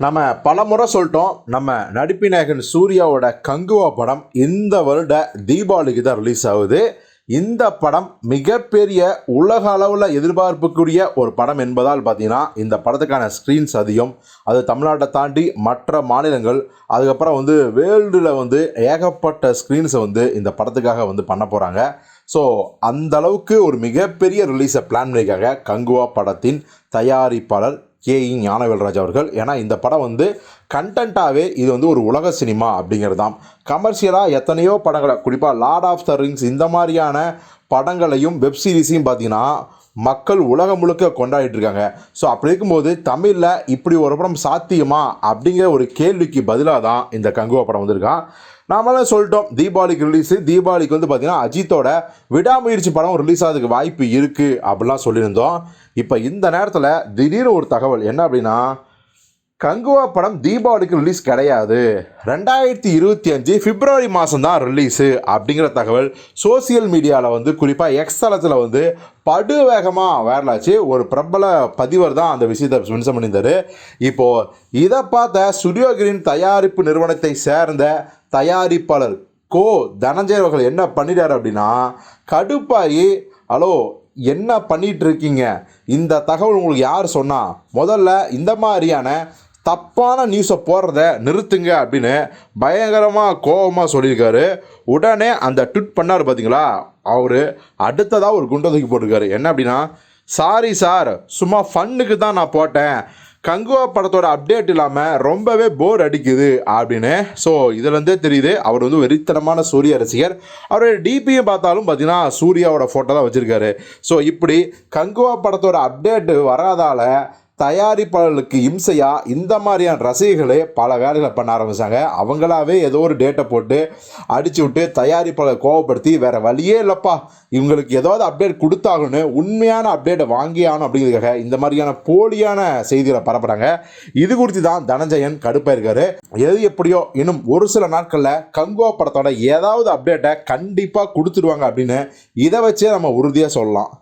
நம்ம பல முறை சொல்லிட்டோம் நம்ம நடிப்பு நாயகன் சூர்யாவோட கங்குவா படம் இந்த வருட தீபாவளிக்கு தான் ரிலீஸ் ஆகுது. இந்த படம் மிகப்பெரிய உலக அளவில் எதிர்பார்ப்புக்குரிய ஒரு படம் என்பதால் பார்த்தீங்கன்னா இந்த படத்துக்கான ஸ்க்ரீன்ஸ் அதிகம். அது தமிழ்நாட்டை தாண்டி மற்ற மாநிலங்கள் அதுக்கப்புறம் வந்து வேர்ல்டில் வந்து ஏகப்பட்ட ஸ்க்ரீன்ஸை வந்து இந்த படத்துக்காக வந்து பண்ண போகிறாங்க ஸோ அந்த அளவுக்கு ஒரு மிகப்பெரிய ரிலீஸை பிளான் பண்ணியிருக்காங்க கங்குவா படத்தின் தயாரிப்பாளர் கே இ ஞானவேல்ராஜ் அவர்கள். ஏன்னா இந்த படம் வந்து கண்டென்ட்டாகவே இது வந்து ஒரு உலக சினிமா அப்படிங்கிறது தான் கமர்ஷியலாக எத்தனையோ படங்களை குறிப்பாக லார்ட் ஆஃப் த ரிங்ஸ் இந்த மாதிரியான படங்களையும் வெப் சீரிஸையும் பார்த்தீங்கன்னா மக்கள் உலகம் முழுக்க கொண்டாடிட்டு இருக்காங்க. ஸோ அப்படி இருக்கும்போது தமிழில் இப்படி ஒரு படம் சாத்தியமா அப்படிங்கிற ஒரு கேள்விக்கு பதிலாக தான் இந்த கங்குவா படம் வந்திருக்கான். நாமெல்லாம் சொல்லிட்டோம் தீபாவளிக்கு ரிலீஸு தீபாவளிக்கு வந்து பார்த்திங்கன்னா அஜித்தோட விடாமுயற்சி படம் ரிலீஸ் ஆகிறதுக்கு வாய்ப்பு இருக்குது அப்படிலாம் சொல்லியிருந்தோம். இப்போ இந்த நேரத்தில் திடீர்னு ஒரு தகவல் என்ன அப்படின்னா கங்குவா படம் தீபாவளிக்கு ரிலீஸ் கிடையாது. ரெண்டாயிரத்தி இருபத்தி அஞ்சு பிப்ரவரி மாதம் தான் ரிலீஸு அப்படிங்கிற தகவல் சோசியல் மீடியாவில் வந்து குறிப்பாக எக்ஸ் தளத்தில் வந்து படு வேகமாக வைரலாச்சு ஒரு பிரபல பதிவர் தான் அந்த விஷயத்தை மென்ஷன் பண்ணியிருந்தார். இப்போது இதை பார்த்த ஸ்டுடியோகிரின் தயாரிப்பு நிறுவனத்தை சேர்ந்த தயாரிப்பாளர். கோ தனஞ்சய் அவர்கள் என்ன பண்ணிட்டார் அப்படின்னா கடுப்பாகி ஹலோ என்ன பண்ணிட்டு இருக்கீங்க இந்த தகவல் உங்களுக்கு யார் சொன்னா? முதல்ல இந்த மாதிரியான தப்பான நியூஸை போடுறத நிறுத்துங்க அப்படின்னு பயங்கரமாக கோபமாக சொல்லியிருக்காரு. உடனே அந்த ட்விட் பண்ணார் பார்த்தீங்களா அவர் அடுத்ததாக ஒரு குண்டை தூக்கி போட்டிருக்காரு. என்ன அப்படின்னா சாரி சார் சும்மா ஃபன்னுக்கு தான் நான் போட்டேன். கங்குவா படத்தோட அப்டேட் இல்லாமல் ரொம்பவே போர் அடிக்குது அப்படின்னு ஸோ இதுலேருந்தே தெரியுது அவர் வந்து வெறித்தனமான சூரிய ரசிகர். அவருடைய டிபியும் பார்த்தாலும் பார்த்தீங்கன்னா சூர்யாவோட ஃபோட்டோ தான் வச்சுருக்காரு. ஸோ இப்படி கங்குவா படத்தோட அப்டேட் வராதால தயாரிப்பாளர்களுக்கு இம்சையாக இந்த மாதிரியான ரசிகர்களே பல வேலைகளை பண்ண ஆரம்பிச்சாங்க. அவங்களாவே ஏதோ ஒரு டேட்டை போட்டு அடிச்சு விட்டு தயாரிப்பாளர் கோவப்படுத்தி வேற வழியே இல்லைப்பா. இவங்களுக்கு ஏதாவது அப்டேட் கொடுத்தாகணும்னு உண்மையான அப்டேட்டை வாங்கியாகணும் அப்படிங்கிறதுக்காக இந்த மாதிரியான போலியான செய்திகளை பரப்புகிறாங்க இது குறித்து தான் தனஞ்சயன் கடுப்பாக இருக்காரு. எது எப்படியோ இன்னும் ஒரு சில நாட்களில் கங்கோ படத்தோட ஏதாவது அப்டேட்டை கண்டிப்பாக கொடுத்துருவாங்க அப்படின்னு இதை வச்சே நம்ம உறுதியாக சொல்லலாம்.